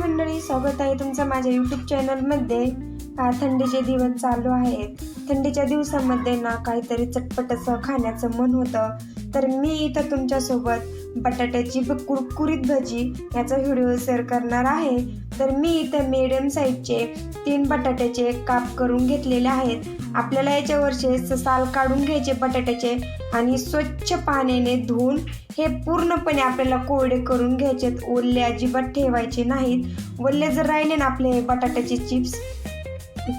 मंडळी स्वागत आहे तुमचं माझ्या यूट्यूब चॅनलमध्ये थंडीचे दिवस चालू आहेत. थंडीच्या दिवसामध्ये ना काहीतरी चटपट असं खाण्याचं मन होतं. तर मी इथं तुमच्यासोबत बटाट्याची ब- कुरकुरीत भजी याचा व्हिडिओ शेअर करणार आहे. तर मी इथं मिडियम साईजचे तीन बटाट्याचे काप करून घेतलेले आहेत. आपल्याला याच्यावरचे स- साल काढून घ्यायचे बटाट्याचे आणि स्वच्छ पाण्याने धुवून हे पूर्णपणे आपल्याला कोरडे करून घ्यायचे ओले अजिबात ठेवायचे नाहीत. ओले जर राहिले ना आपले बटाट्याचे चिप्स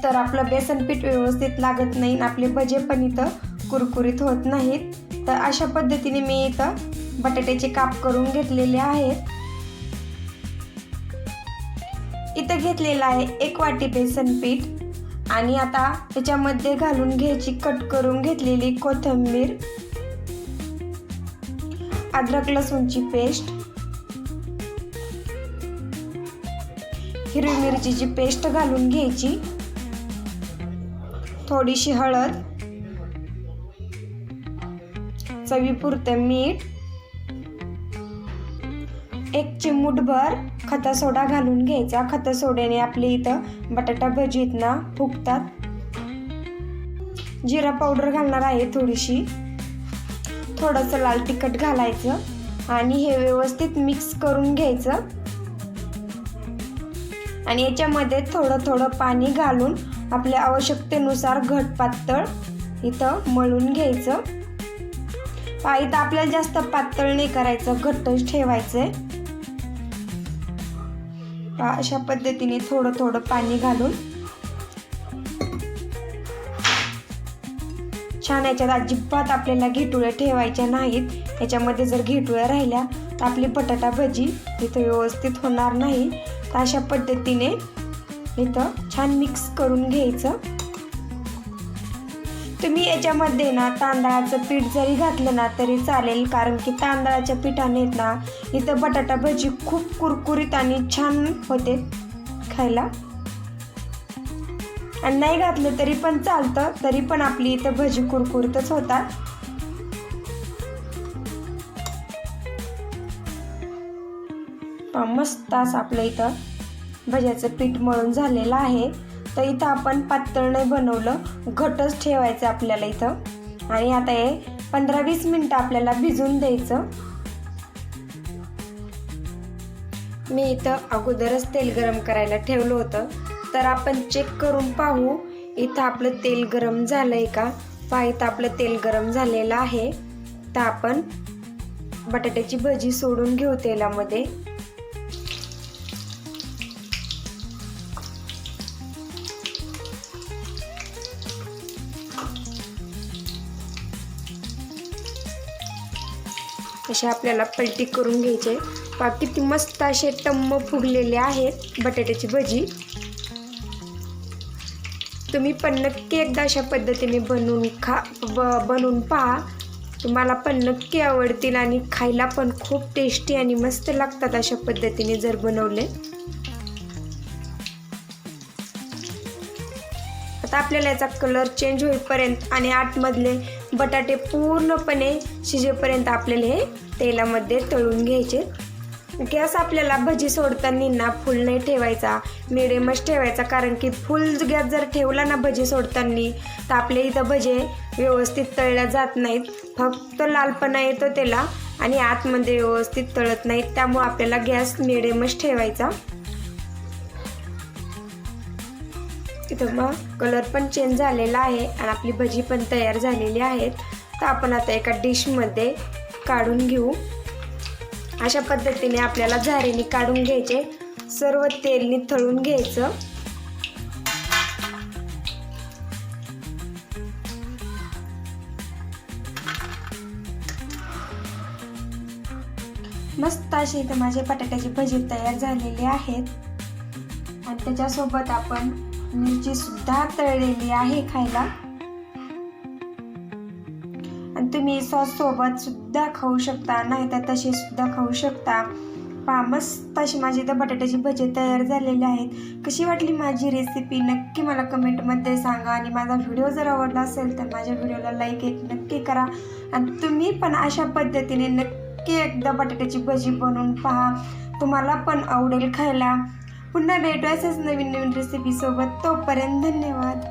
तर आपलं बेसन पीठ व्यवस्थित लागत नाही आपले भजे पण इथं कुरकुरीत होत नाहीत. तर अशा पद्धतीने मी इथं बटाट्याचे काप करून घेतलेले आहेत. इथं घेतलेलं आहे एक वाटी बेसन पीठ आणि आता त्याच्यामध्ये घालून घ्यायची कट करून घेतलेली कोथिंबीर अद्रक लसूणची पेस्ट हिरवी मिरचीची पेस्ट घालून घ्यायची थोडीशी हळद चवीपुरतं मीठ एक चिमूटभर खता सोडा घालून घ्यायचा. खता सोड्याने आपले इथं बटाटा भजीत ना फुगतात. जिरा पावडर घालणार आहे थोडीशी. थोडंसं लाल तिखट घालायचं आणि हे व्यवस्थित मिक्स करून घ्यायचं. आणि याच्यामध्ये थोडं थोडं पाणी घालून आपल्या आवश्यकतेनुसार घट पातळ इथं मळून घ्यायचं. पायी तर आपल्याला जास्त पातळ नाही करायचं घट्टच ठेवायचं आहे अशा पद्धतीने थोडं थोडं पाणी घालून छान याच्यात अजिबात आपल्याला घेटुळ्या ठेवायच्या नाहीत. याच्यामध्ये जर घेटुळ्या राहिल्या तर आपली बटाटा भजी इथं व्यवस्थित होणार नाही. तर अशा पद्धतीने इथं छान मिक्स करून घ्यायचं. तुम्ही याच्यामध्ये ना तांदळाचं पीठ जरी घातलं ना तरी चालेल कारण की तांदळाच्या पिठाने ना इथं बटाटा भजी खूप कुरकुरीत आणि छान होते खायला. आणि नाही घातलं तरी पण चालतं तरी पण आपली इथं भजी कुरकुरीतच होतात. मस्त असं आपलं इथं भज्याचं पीठ मळून झालेलं आहे. तर इथं आपण पातळ नाही बनवलं. घटच ठेवायचं आपल्याला इथं. आणि आता हे पंधरा वीस मिनटं आपल्याला भिजून द्यायचं. मी इथं अगोदरच तेल गरम करायला ठेवलं होतं. तर आपण चेक करून पाहू. इथं आपलं तेल गरम झालंय का? पहा इथं आपलं तेल गरम झालेलं आहे. तर आपण बटाट्याची भजी सोडून घेऊ तेलामध्ये. असे आपल्याला पलटी करून घ्यायचे पहा किती मस्त असे टम्म फुगलेले आहेत बटाट्याची भजी. तुम्ही पण नक्की एकदा अशा पद्धतीने बनवून खा ब बनवून पहा. तुम्हाला पण नक्की आवडतील आणि खायला पण खूप टेस्टी आणि मस्त लागतात अशा पद्धतीने जर बनवले. आता आपल्याला याचा कलर चेंज होईपर्यंत आणि आतमधले बटाटे पूर्णपणे शिजेपर्यंत आपल्याला हे तेलामध्ये तळून घ्यायचे. गॅस आपल्याला भजी सोडताना ना फुल नाही ठेवायचा मिडियमच ठेवायचा. कारण की फुल गॅस जर ठेवला ना भजी सोडताना तर आपल्या इथं भजे व्यवस्थित तळल्या जात नाहीत. फक्त लालपणा येतो त्याला आणि आतमध्ये व्यवस्थित तळत नाहीत. त्यामुळं आपल्याला गॅस मिडियमच ठेवायचा. इथं मग कलर पण चेंज झालेला आहे आणि आपली भजी पण तयार झालेली आहेत. तर आपण आता एका डिशमध्ये काढून घेऊ. अशा पद्धतीने आपल्याला झारीने काढून घ्यायचे. सर्व तेल निथळून घ्यायचं. मस्त अशी इथं माझे बटाट्याची भजी तयार झालेली आहेत. आणि त्याच्यासोबत आपण मिरची सुद्धा तळलेली आहे खायला. आणि तुम्ही सॉस सोबत सुद्धा खाऊ शकता नाही तर तसे सुद्धा खाऊ शकता. पहा मस्त अशी माझी इथं बटाट्याची भजी तयार झालेली आहेत. कशी वाटली माझी रेसिपी नक्की मला कमेंटमध्ये सांगा. आणि माझा व्हिडिओ जर आवडला असेल तर माझ्या व्हिडिओला लाईक एक नक्की करा. आणि तुम्ही पण अशा पद्धतीने नक्की एकदा बटाट्याची भजी बनवून पहा. तुम्हाला पण आवडेल खायला. पुन्हा भेटू असेच नवीन नवीन रेसिपी सोबत. तोपर्यंत धन्यवाद.